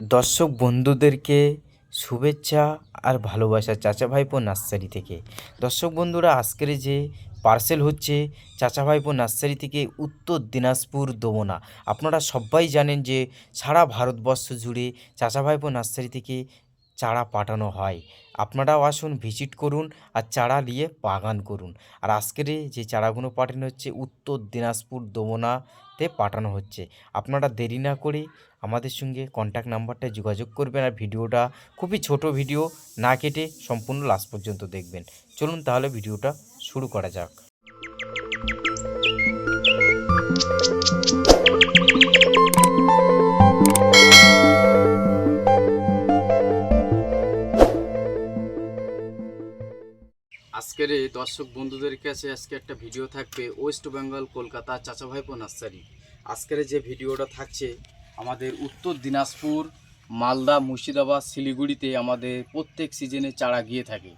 দর্শক বন্ধুদেরকে শুভেচ্ছা আর ভালোবাসা চাচা ভাইপো নার্সারি থেকে। দর্শক বন্ধুরা, আজকের যে পার্সেল হচ্ছে চাচা ভাইপো নার্সারি থেকে উত্তর দিনাজপুর দোমনা। আপনারা সবাই জানেন যে সারা ভারতবর্ষ জুড়ে চাচা ভাইপো নার্সারি থেকে চারা পাঠানো হয়। আপনারাও আসুন, ভিজিট করুন আর চারা নিয়ে বাগান করুন। আর আজকের যে চারাগুলো পাঠানো হচ্ছে উত্তর দিনাজপুর দোমনাতে পাঠানো হচ্ছে। আপনারা দেরি না করে আমাদের সঙ্গে কন্ট্যাক্ট নাম্বারটা যোগাযোগ করবেন আর ভিডিওটা খুবই ছোট ভিডিও না কেটে সম্পূর্ণ লাস্ট পর্যন্ত দেখবেন। চলুন তাহলে ভিডিওটা শুরু করা যাক। আজকের দর্শক বন্ধুদের কাছে আজকে একটা ভিডিও থাকবে ওয়েস্ট বেঙ্গল কলকাতা চাচা ভাইপো নার্সারি আজকের যে ভিডিওটা থাকছে, আমাদের উত্তর দিনাজপুর, মালদা, মুর্শিদাবাদ, শিলিগুড়িতে আমাদের প্রত্যেক সিজনে চারা গিয়ে থাকে।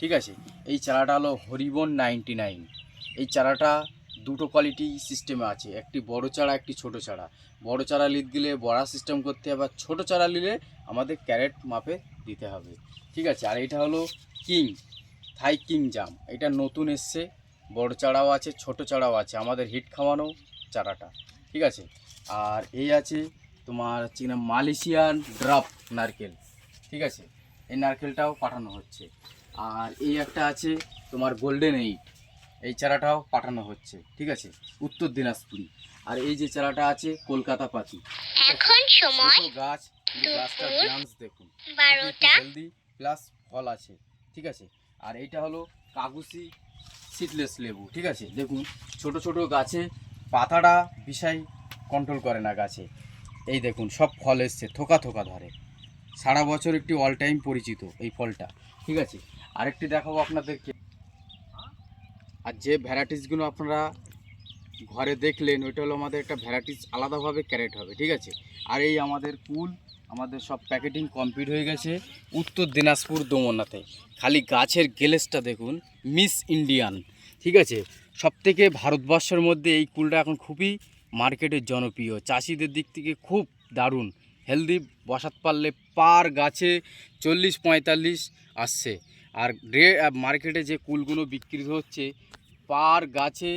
ঠিক আছে? এই চারাটা হলো হরিবন নাইনটি নাইন এই চারাটা দুটো কোয়ালিটি সিস্টেমে আছে, একটি বড় চারা, একটি ছোট চারা। বড় চারা লিদ গেলে বড়া সিস্টেম করতে হবে, আর ছোটো চারা নিলে আমাদের ক্যারেট মাপে দিতে হবে। ঠিক আছে? আর এটা হলো কিং। থাই কিং জাম। এটা নতুন এসছে বড় চারাও আছে ছোট চারাও আছে। আমাদের হিট খাওয়ানো চারাটা ঠিক আছে? আর এই আছে তোমার হচ্ছে কিনা মালয়েশিয়ান ড্রাপ নারকেল ঠিক আছে? এই নারকেলটাও পাঠানো হচ্ছে। আর এই একটা আছে তোমার গোল্ডেন এইট এই চারাটাও পাঠানো হচ্ছে ঠিক আছে? উত্তর দিনাজপুরি। আর এই যে চারাটা আছে কলকাতা পাখি। এখন সময় গাছ গাছটার দেখুন। হেলদি প্লাস ফল আছে ঠিক আছে? আর এইটা হলো কাগুসি সিডলেস লেবু, ঠিক আছে? দেখুন, ছোট ছোট গাছে পাতাটা বিষয় কন্ট্রোল করে না গাছে। এই দেখুন, সব ফল এসছে, থোকা থোকা ধরে। সারা বছর একটি অল টাইম পরিচিত এই ফলটা, ঠিক আছে? আরেকটি দেখাবো আপনাদেরকে। আর যে ভ্যারাইটিসগুলো আপনারা ঘরে দেখলেন, ওইটা হলো আমাদের একটা ভ্যারাইটিস আলাদাভাবে ক্যারেট হবে, ঠিক আছে? আর এই আমাদের কুল আমাদের সব প্যাকেটিং কমপ্লিট হয়ে গেছে উত্তর দিনাজপুর দোমনাতে। খালি গাছের গেলেসটা দেখুন, মিস ইন্ডিয়ান। ঠিক আছে? সব থেকে ভারতবর্ষের মধ্যে এই কুলটা এখন খুবই মার্কেটের জনপ্রিয়। চাষিদের দিক থেকে খুব দারুণ। হেলদি, বসাত পারলে পার গাছে চল্লিশ পঁয়তাল্লিশ আসছে। আর মার্কেটে যে কুলগুলো বিক্রি হচ্ছে, পার গাছে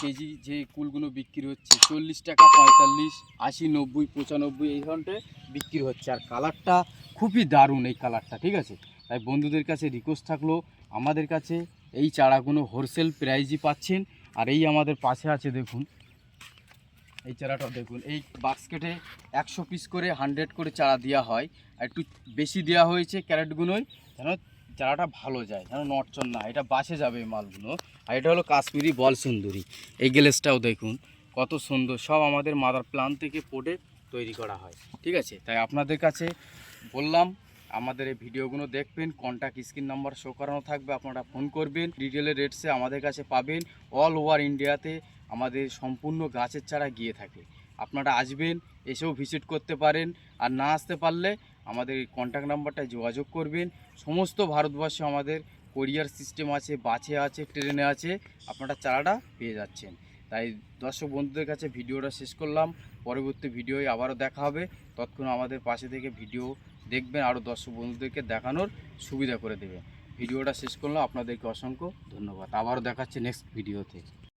কেজি যে কুলগুলো বিক্রি হচ্ছে, চল্লিশ টাকা পঁয়তাল্লিশ, আশি, নব্বই, পঁচানব্বই, এই ধরনের বিক্রি হচ্ছে। আর কালারটা খুবই দারুণ এই কালারটা, ঠিক আছে? তাই বন্ধুদের কাছে রিকোয়েস্ট থাকল, আমাদের কাছে এই চারাগুলো হোলসেল প্রাইজই পাচ্ছেন, আর এই আমাদের পাশে আছে দেখুন, এই চারাটা দেখুন, এই বাস্কেটে একশো পিস করে হান্ড্রেড করে চারা দেওয়া হয়, আর একটু বেশি দেওয়া হয়েছে ক্যারেটগুলোই যেন চারাটা ভালো যায়, যেন নটচন না এটা বাসে যাবে এই মালগুলো। আর এটা হলো কাশ্মীরি বল সুন্দরী এই গ্লেসটাও দেখুন, কত সুন্দর। সব আমাদের মাদার প্লান থেকে পোটে তৈরি করা হয়। ঠিক আছে? তাই আপনাদের কাছে বললাম, আমাদের এই ভিডিওগুলো দেখবেন কন্ট্যাক্ট স্ক্রিন নাম্বার শো করানো থাকবে, আপনারা ফোন করবেন ডিটেলের রেটসে আমাদের কাছে পাবেন। অল ওভার ইন্ডিয়াতে আমাদের সম্পূর্ণ গাছের চারা গিয়ে থাকে। আপনারা আসবেন, এসেও ভিজিট করতে পারেন। আর না আসতে পারলে আমাদের এই কন্ট্যাক্ট নাম্বারটায় যোগাযোগ করবেন। সমস্ত ভারতবর্ষে আমাদের কোরিয়ার সিস্টেম আছে, বাসে আছে, ট্রেনে আছে, আপনারা চারাটা পেয়ে যাচ্ছেন। তাই দর্শক বন্ধুদের কাছে ভিডিওটা শেষ করলাম। পরবর্তী ভিডিওয় আবারও দেখা হবে। তৎক্ষণ আমাদের পাশে থেকে ভিডিও দেখবেন, আরও দর্শক বন্ধুদেরকে দেখানোর সুবিধা করে দেবেন ভিডিওটা শেষ করলাম। আপনাদেরকে অসংখ্য ধন্যবাদ। আবারও দেখাচ্ছে নেক্সট ভিডিওতে